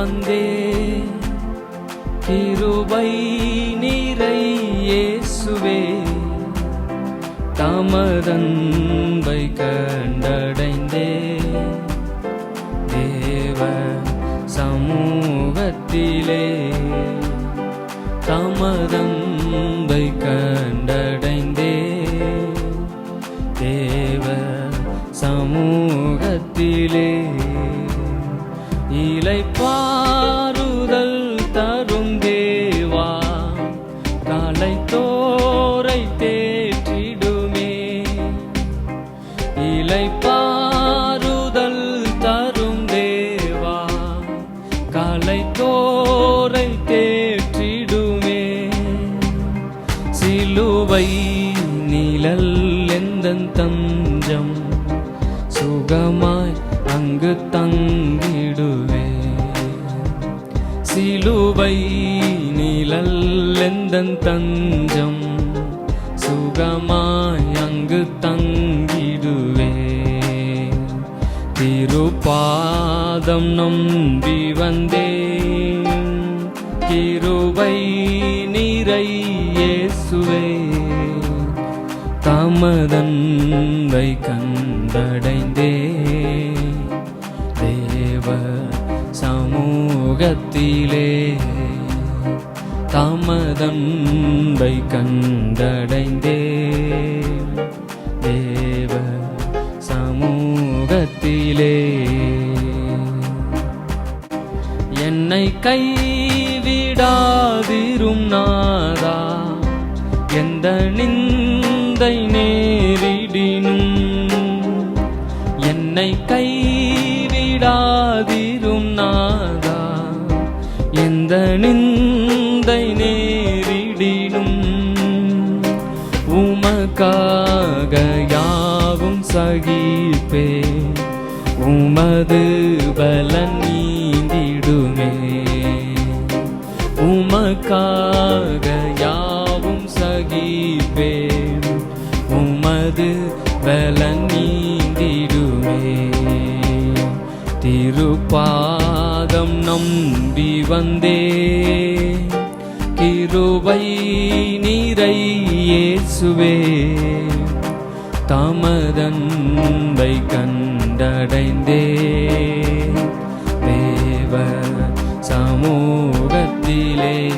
வந்தே. கிருபை நீரை இயேசுவே தமதன்பை கண்டடைந்தே. தேவ சமூகத்திலே தமதன்பை கண்டடைந்தே அதன் தஞ்சம் சுகமாய் அங்கு தங்கிடுவே சிலுவை நிழல் எந்தன் தஞ்சம் சுகமாய் அங்கு தங்கிடுவே திருப்பாதம் நம்பி வந்தேன் கிருபை நிறை உமதன்பை கண்டடைந்தே தேவ சமூகத்திலே தமதன்பை கண்டடைந்தே தேவ சமூகத்திலே என்னை கைவிடாதிரும் நாதா. எந்த நின் நிந்தை நேரிடினும் என்னை கைவிடாதிரும் நாதா. எந்த நிந்தை நேரிடினும் உமக்காக யாவும் சகிப்பே. உமது பலன் நீந்திடுமே. உமக்காக பாதம் நம்பி வந்தே. கிருபை நீரை இயேசுவே. தமதன்பை கண்டடைந்தே. தேவ சமூகத்திலே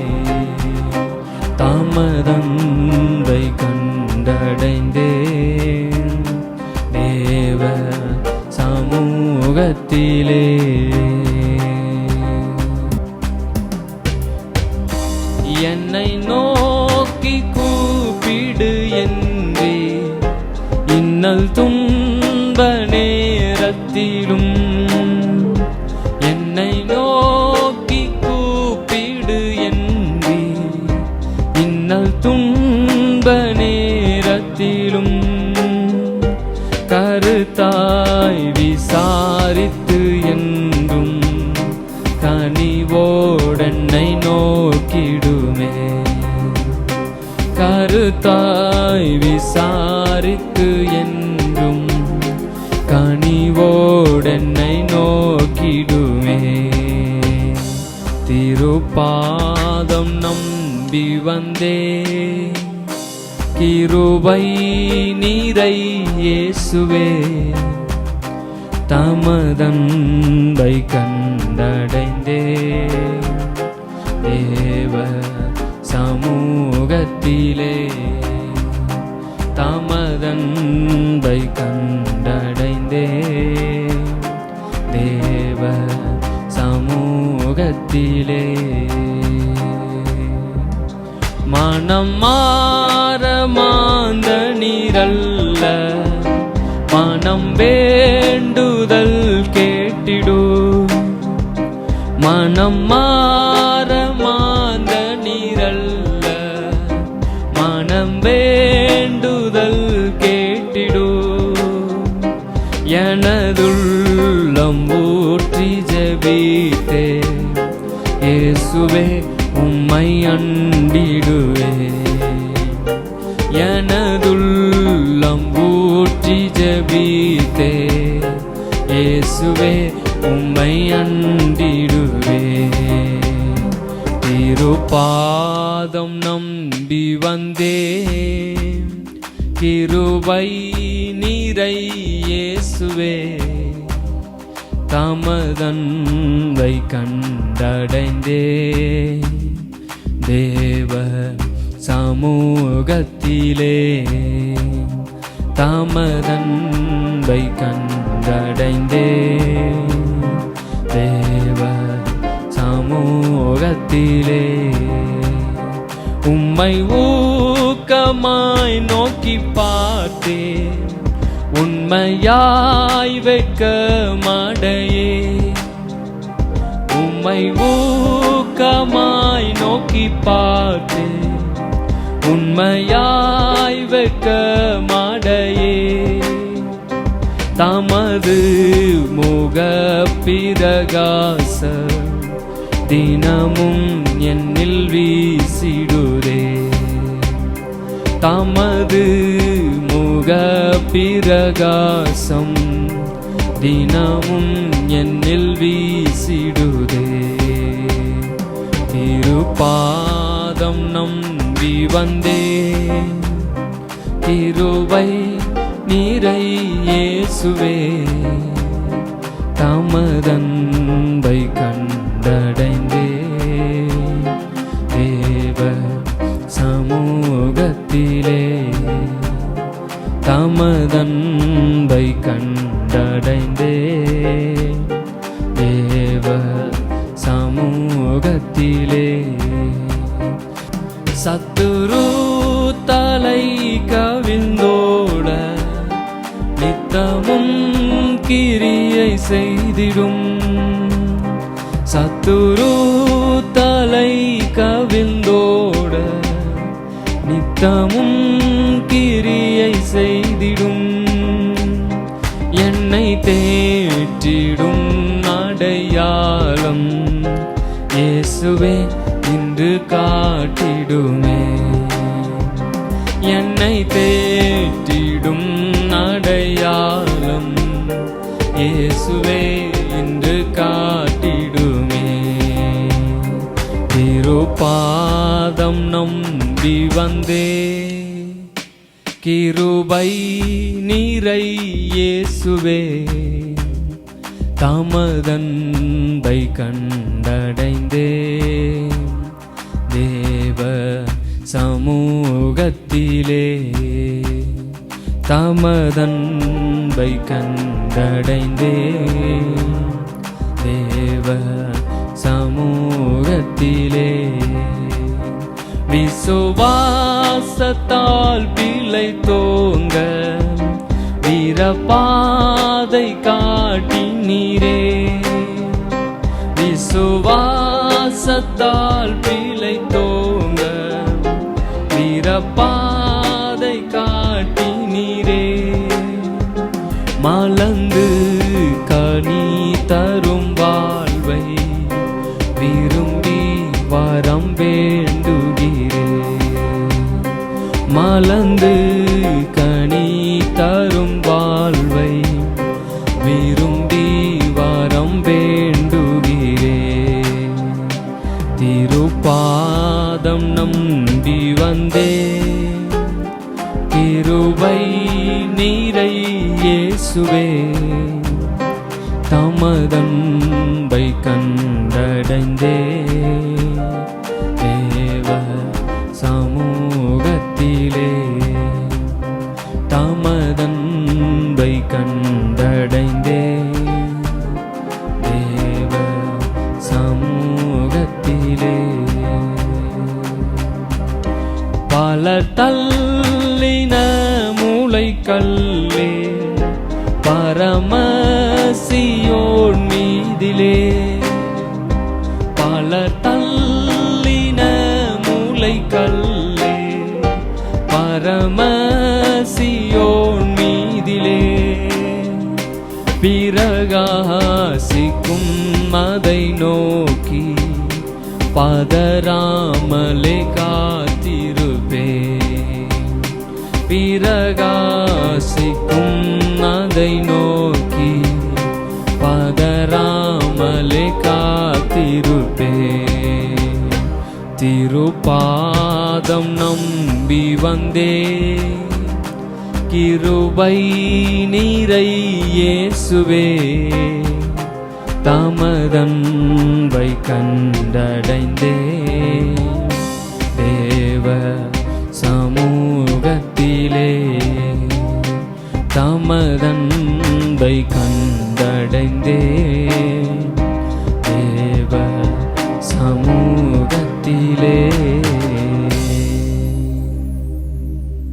தாமதன்பை கண்டடைந்தே. தேவ சமூகத்திலே என்னை நோக்கி கூப்பிடு என்றே. இன்னல் துன்ப நேரத்திலும் கருத்தாய் விசாரித்து என்றும் கனிவோடனை நோக்கிடுமே. கருத்தாய் விசாரித்து என்றும் கனிவோடனை நோக்கிடுமே திருப்பாதம் நம்பி வந்தே. கிருபை நீரை இயேசுவே. தமதன்பை கண்டடைந்தே. தேவ சமூகத்திலே தமதன்பை கண்ட உலகத்திலே மனம் மாற மாந்த நீரல்ல. மனம் வேண்டுதல் கேட்டிடு. மனம் மாற மாந்த நீரல்ல. மனம் வேண்டுதல் கேட்டிடு. எனதுள்ளம் ஊற்றி ஜபீ இயேசுவே உம்மை அண்டிடுவே. எனதுள்ளம் ஊற்றி ஜபித்தே. இயேசுவே உம்மை அண்டிடுவே. திருப்பாதம் நம்பி வந்தே கிருபை நீரை இயேசுவே. தமதன்பை கண்டடைந்தே தேவ சமூகத்திலே தமதன்பை கண்டடைந்தே தேவ சமூகத்திலே உம்மை ஊக்கமாய் நோக்கி பார்த்தேன். உண்மையாய் வைக்க மாடையே உம்மை ஊக்கமாய் நோக்கி பார்த்து உண்மையாய் வைக்க மாடையே தமது முக பிரகாச தினமும் என்னில் வீசிடுதே. தமது முக பிரகாசம் தினமும் என்னில் வீசிடுதே. திருப்பாதம் நம்பி வந்தே. திருவை நீரை இயேசுவே. தமதன்பை கண்டடைந்தே. தேவ சமூகத்திலே தமதன்பை கண்டடைந்தே தேவ சமூகத்திலே சத்துரு தலை கவிழ்ந்தோட நித்தமும் கிரியை செய்திடும். சத்துரு தலை கவிழ்ந்தோட நித்தமும் இயேசுவே இன்று காட்டிடுமே. என்னை தேட்டிடும் அடையாளம் இயேசுவே இன்று காட்டிடுமே. திருப்பாதம் நம்பி வந்தே. கிருபை நீரை இயேசுவே. தமதன்பை கண்டடைந்தே தேவ சமூகத்திலே தமதன்பை கண்டடைந்தே தேவ சமூகத்திலே விசுவாசத்தால் பிழை தோங்க வீரபாதை காட்டினீரே. விசுவாசத்தால் பிழைத்தோங்க தோங்க. வீரபாதை காட்டி மலந்து கனி தரும் வாழ்வை விரும்பி வரம் வேண்டுகிறே மலந்து கனி தரும் மலர் தள்ளின மூளை கல்லே பரமசியோன் மீதிலே. பல தள்ளின மூளை கல்லே பரமசியோன் மீதிலே. பிறகாசிக்கும் அதை நோக்கி பதராமலே கா பிரகாசிக்கும் அதை நோக்கி பதராமலே காத்திருப்பே திருப்பாதம் நம்பி வந்தே கிருபை நீரை இயேசுவே. தமதன்பை கண்டடைந்தே